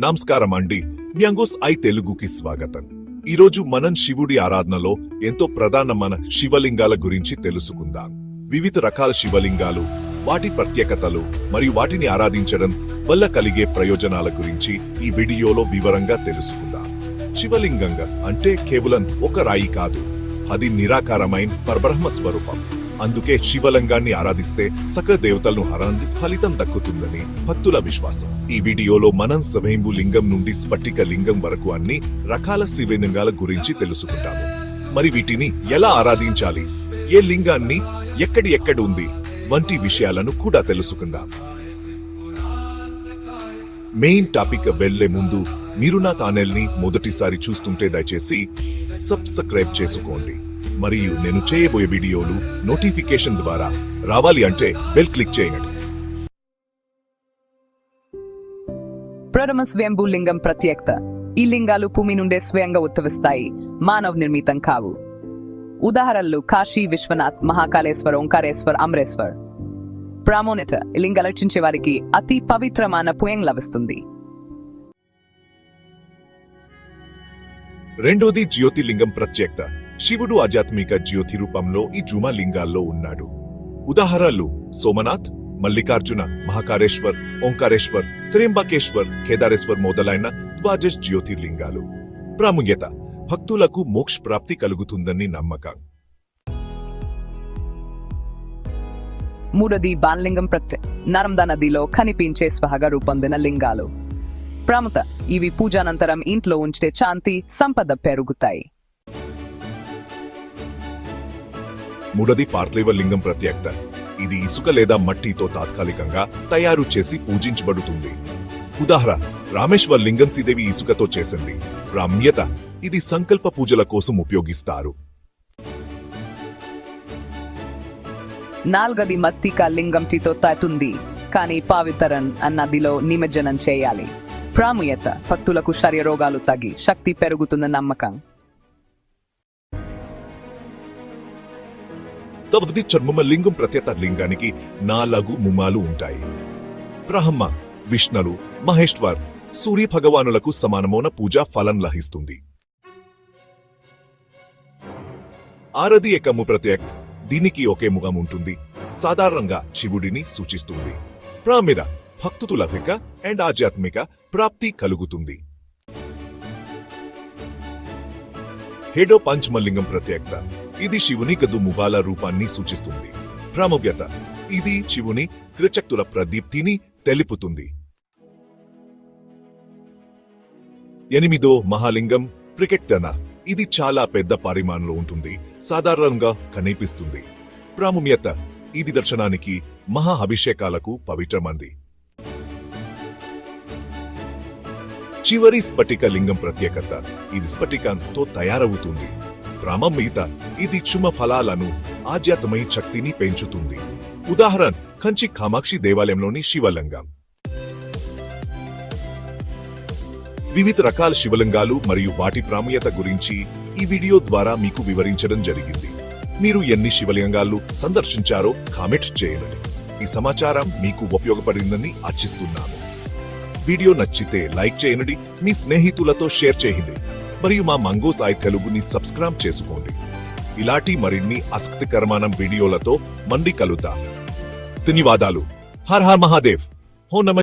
నమస్కారం అండి. Mangoes I తెలుగుకి స్వాగతం. ఈరోజు మనం శివుడి ఆరాధనలో ఎంతో ప్రధానమైన శివలింగాల గురించి తెలుసుకుందాం. వివిధ రకాల శివలింగాలు వాటి ప్రత్యేకతలు మరియు వాటిని ఆరాధించడం వల్ల కలిగే ప్రయోజనాల గురించి ఈ వీడియోలో వివరంగా తెలుసుకుందాం. శివలింగంగా అంటే కేవలం ఒక రాయి కాదు. అది నిరాకారమైన పరబ్రహ్మ స్వరూపం. అందుకే శివలింగాన్ని ఆరాధిస్తే సకల దేవతలను హరాంది ఫలితం దక్కుతుందని భక్తుల విశ్వాసం. ఈ వీడియోలో మనం స్వయంభూ లింగం నుండి స్ఫటిక లింగం వరకు అన్ని రకాల శివలింగాల గురించి తెలుసుకుంటాము. మరి వీటిని ఎలా ఆరాధించాలి? ఏ లింగాన్ని? ఎక్కడి ఎక్కడ ఉంది? వంటి విషయాలను కూడా తెలుసుకుందాం. మెయిన్ టాపిక్ వెళ్ళే ముందు మీరు నా ఛానల్ని మొదటిసారి చూస్తుంటే దయచేసి సబ్స్క్రైబ్ చేసుకోండి. మరియు నేను చేయబోయే వీడియోలు నోటిఫికేషన్ ద్వారా రావాలి అంటే బెల్ క్లిక్ చేయండి. ప్రథమ స్వయంభూ లింగం ప్రత్యేకత. ఈ లింగాలు భూమి నుండే స్వయంగా ఉద్భవిస్తాయి. మానవ నిర్మితం కావు. ఉదాహరణలు కాశీ విశ్వనాథ్ మహాకాళేశ్వర్ ఓంకారేశ్వర్ అమరేశ్వర్. ప్రామోనిట ఈ లింగాలు అర్చించే వారికి అతి పవిత్రమైన పుయం లభిస్తుంది. రెండోది జ్యోతిలింగం ప్రత్యేకత. శివుడు ఆధ్యాత్మిక జ్యోతి రూపంలో ఈ జుమా లింగాల్లో ఉన్నాడు. ఉదాహరణలు సోమనాథ్ మల్లికార్జున మహాకారేశ్వర్ ఓంకారేశ్వర్ త్రేంబకేశ్వర్ కేదారేశ్వర్ మొదలైన ద్వాదశ జ్యోతిర్లింగాలు. ప్రాముఖ్యత భక్తులకు మోక్ష ప్రాప్తి కలుగుతుందని నమ్మకం. మూడోది బాణలింగం ప్రత్యే నర్మదా నదిలో కనిపించే స్వహగా రూపొందిన లింగాలు. ప్రాముత ఇవి పూజానంతరం ఇంట్లో ఉంచితే శాంతి సంపద పెరుగుతాయి. మూడోది పార్థివ లింగం ప్రత్యేకత. ఇది ఇసుక లేదా మట్టితో తాత్కాలికంగా తయారు చేసి పూజించబడుతుంది. ఉదాహరణ రామేశ్వర్ లింగం శ్రీదేవి ఇసుకతో చేసింది. రమ్యత ఇది సంకల్ప పూజల కోసం ఉపయోగిస్తారు. నాలుగది మత్తిక లింగంటితో తాతుంది. కానీ పావితరన్ అన్నదిలో నిమజ్జనం చేయాలి. ప్రాముయత భక్తులకు శరీర రోగాలు తగ్గి శక్తి పెరుగుతున్న నమ్మకం. తవది చర్మమ లింగం ప్రత్యేక లింగానికి నాలుగు ముమాలు ఉంటాయి. బ్రహ్మ విష్ణులు మహేశ్వర్ సూర్య భగవానులకు సమానమైన పూజా ఫలం లభిస్తుంది. ఆరది ఏకము ప్రత్యేక్ దీనికి ఒకే ముఖం ఉంటుంది. సాధారణంగా శివుడిని సూచిస్తుంది. ప్రామిద భక్తుల లభిక అండ్ ఆధ్యాత్మిక ప్రాప్తి కలుగుతుంది. హేడో పంచమలింగం ప్రత్యేకత. ఇది శివుని గదు ముగాల రూపాన్ని సూచిస్తుంది. ప్రాముఖ్యత ఇది శివుని త్రిచక్తుల ప్రదీప్తిని తెలుపుతుంది. ఎనిమిదో మహాలింగం ప్రికెక్టన ఇది చాలా పెద్ద పరిమాణంలో ఉంటుంది. సాధారణంగా కనిపిస్తుంది. ప్రాముఖ్యత ఇది దర్శనానికి మహా అభిషేకాలకు పవిత్రమంది. చివరి స్ఫటిక లింగం ప్రత్యేకత. ఇది స్ఫటికంతో తయారవుతుంది. ప్రామమిత ఇది చుమ ఫలాలను ఆధ్యాత్మయ శక్తిని పెంచుతుంది. ఉదాహరణ కంచి కామాక్షి దేవాలయంలోని శివలింగం. వివిధ రకాల శివలింగాలు మరియు వాటి ప్రాముఖ్యత గురించి ఈ వీడియో ద్వారా మీకు వివరించడం జరిగింది. మీరు ఎన్ని శివలింగాలు సందర్శించారో కామెంట్ చేయండి. ఈ సమాచారం మీకు ఉపయోగపడిందని ఆశిస్తున్నాను. వీడియో నచ్చితే లైక్ చేయండి మీ స్నేహితులతో షేర్ చేయండి. మరియు మా మంగో తెలుగుని సబ్స్క్రైబ్ చేసుకోండి. ఇలాంటి మరిన్ని ఆసక్తికరమైన వీడియోలతో మండి కలుతా ధన్యవాదాలు. హర్ హర్ మహాదేవ్. హో నమ